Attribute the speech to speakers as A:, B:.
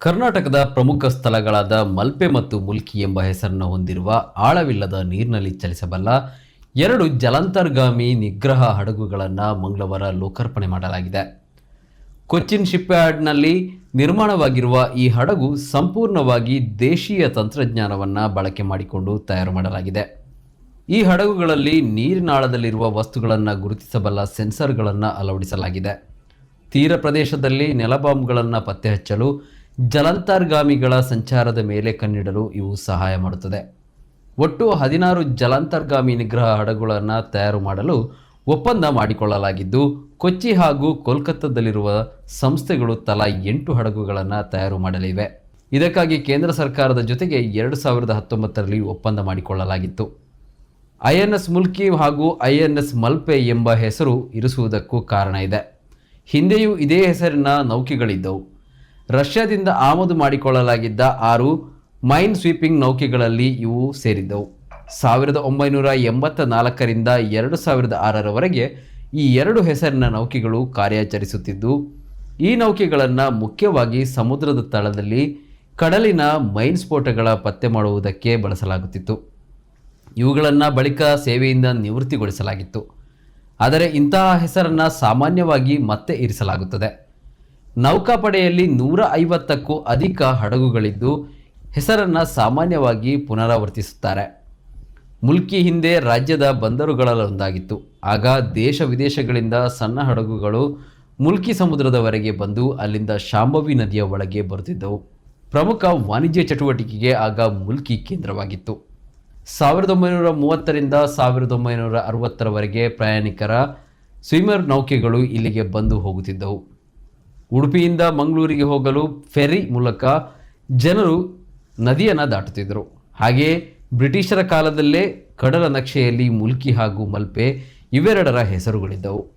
A: ಕರ್ನಾಟಕದ ಪ್ರಮುಖ ಸ್ಥಳಗಳಾದ ಮಲ್ಪೆ ಮತ್ತು ಮುಲ್ಕಿ ಎಂಬ ಹೆಸರನ್ನು ಹೊಂದಿರುವ ಆಳವಿಲ್ಲದ ನೀರಿನಲ್ಲಿ ಚಲಿಸಬಲ್ಲ ಎರಡು ಜಲಾಂತರ್ಗಾಮಿ ನಿಗ್ರಹ ಹಡಗುಗಳನ್ನು ಮಂಗಳವಾರ ಲೋಕಾರ್ಪಣೆ ಮಾಡಲಾಗಿದೆ. ಕೊಚ್ಚಿನ್ ಶಿಪ್ಯಾರ್ಡ್ನಲ್ಲಿ ನಿರ್ಮಾಣವಾಗಿರುವ ಈ ಹಡಗು ಸಂಪೂರ್ಣವಾಗಿ ದೇಶೀಯ ತಂತ್ರಜ್ಞಾನವನ್ನು ಬಳಕೆ ಮಾಡಿಕೊಂಡು ತಯಾರು ಮಾಡಲಾಗಿದೆ. ಈ ಹಡಗುಗಳಲ್ಲಿ ನೀರಿನಾಳದಲ್ಲಿರುವ ವಸ್ತುಗಳನ್ನು ಗುರುತಿಸಬಲ್ಲ ಸೆನ್ಸರ್ಗಳನ್ನು ಅಳವಡಿಸಲಾಗಿದೆ. ತೀರ ಪ್ರದೇಶದಲ್ಲಿ ನೆಲಬಾಂಬ್ಗಳನ್ನು ಪತ್ತೆ ಹಚ್ಚಲು ಜಲಾಂತರ್ಗಾಮಿಗಳ ಸಂಚಾರದ ಮೇಲೆ ಕಣ್ಣಿಡಲು ಇವು ಸಹಾಯ ಮಾಡುತ್ತದೆ. ಒಟ್ಟು ಹದಿನಾರು ಜಲಾಂತರ್ಗಾಮಿ ನಿಗ್ರಹ ಹಡಗುಗಳನ್ನು ತಯಾರು ಮಾಡಲು ಒಪ್ಪಂದ ಮಾಡಿಕೊಳ್ಳಲಾಗಿದ್ದು, ಕೊಚ್ಚಿ ಹಾಗೂ ಕೋಲ್ಕತ್ತಾದಲ್ಲಿರುವ ಸಂಸ್ಥೆಗಳು ತಲಾ ಎಂಟು ಹಡಗುಗಳನ್ನು ತಯಾರು ಮಾಡಲಿವೆ. ಇದಕ್ಕಾಗಿ ಕೇಂದ್ರ ಸರ್ಕಾರದ ಜೊತೆಗೆ ಎರಡು ಸಾವಿರದ ಹತ್ತೊಂಬತ್ತರಲ್ಲಿ ಒಪ್ಪಂದ ಮಾಡಿಕೊಳ್ಳಲಾಗಿತ್ತು. ಐ ಎನ್ ಎಸ್ ಮುಲ್ಕಿ ಹಾಗೂ ಐ ಎನ್ ಎಸ್ ಮಲ್ಪೆ ಎಂಬ ಹೆಸರು ಇರಿಸುವುದಕ್ಕೂ ಕಾರಣ ಇದೆ. ಹಿಂದೆಯೂ ಇದೇ ಹೆಸರಿನ ನೌಕೆಗಳಿದ್ದವು. ರಷ್ಯಾದಿಂದ ಆಮದು ಮಾಡಿಕೊಳ್ಳಲಾಗಿದ್ದ ಆರು ಮೈನ್ ಸ್ವೀಪಿಂಗ್ ನೌಕೆಗಳಲ್ಲಿ ಇವು ಸೇರಿದ್ದವು. ಸಾವಿರದ ಒಂಬೈನೂರ ಎಂಬತ್ತ ನಾಲ್ಕರಿಂದ ಎರಡು ಸಾವಿರದ ಆರರವರೆಗೆ ಈ ಎರಡು ಹೆಸರಿನ ನೌಕೆಗಳು ಕಾರ್ಯಾಚರಿಸುತ್ತಿದ್ದು, ಈ ನೌಕೆಗಳನ್ನು ಮುಖ್ಯವಾಗಿ ಸಮುದ್ರದ ತಳದಲ್ಲಿ ಕಡಲಿನ ಮೈನ್ ಸ್ಫೋಟಗಳ ಪತ್ತೆ ಮಾಡುವುದಕ್ಕೆ ಬಳಸಲಾಗುತ್ತಿತ್ತು. ಇವುಗಳನ್ನು ಬಳಿಕ ಸೇವೆಯಿಂದ ನಿವೃತ್ತಿಗೊಳಿಸಲಾಗಿತ್ತು. ಆದರೆ ಇಂತಹ ಹೆಸರನ್ನು ಸಾಮಾನ್ಯವಾಗಿ ಮತ್ತೆ ಇರಿಸಲಾಗುತ್ತದೆ. ನೌಕಾಪಡೆಯಲ್ಲಿ ನೂರ ಐವತ್ತಕ್ಕೂ ಅಧಿಕ ಹಡಗುಗಳಿದ್ದು ಹೆಸರನ್ನು ಸಾಮಾನ್ಯವಾಗಿ ಪುನರಾವರ್ತಿಸುತ್ತಾರೆ. ಮುಲ್ಕಿ ಹಿಂದೆ ರಾಜ್ಯದ ಬಂದರುಗಳಲ್ಲೊಂದಾಗಿತ್ತು. ಆಗ ದೇಶ ವಿದೇಶಗಳಿಂದ ಸಣ್ಣ ಹಡಗುಗಳು ಮುಲ್ಕಿ ಸಮುದ್ರದವರೆಗೆ ಬಂದು ಅಲ್ಲಿಂದ ಶಾಂಭವಿ ನದಿಯ ಒಳಗೆ ಬರುತ್ತಿದ್ದವು. ಪ್ರಮುಖ ವಾಣಿಜ್ಯ ಚಟುವಟಿಕೆಗೆ ಆಗ ಮುಲ್ಕಿ ಕೇಂದ್ರವಾಗಿತ್ತು. ಸಾವಿರದ ಒಂಬೈನೂರ ಮೂವತ್ತರಿಂದ ಸಾವಿರದ ಒಂಬೈನೂರ ಅರವತ್ತರವರೆಗೆ ಪ್ರಯಾಣಿಕರ ಸ್ವಿಮರ್ ನೌಕೆಗಳು ಇಲ್ಲಿಗೆ ಬಂದು ಹೋಗುತ್ತಿದ್ದವು. ಉಡುಪಿಯಿಂದ ಮಂಗಳೂರಿಗೆ ಹೋಗಲು ಫೆರಿ ಮೂಲಕ ಜನರು ನದಿಯನ್ನು ದಾಟುತ್ತಿದ್ದರು. ಹಾಗೆಯೇ ಬ್ರಿಟಿಷರ ಕಾಲದಲ್ಲೇ ಕಡಲ ನಕ್ಷೆಯಲ್ಲಿ ಮುಲ್ಕಿ ಹಾಗೂ ಮಲ್ಪೆ ಇವೆರಡರ ಹೆಸರುಗಳಿದ್ದವು.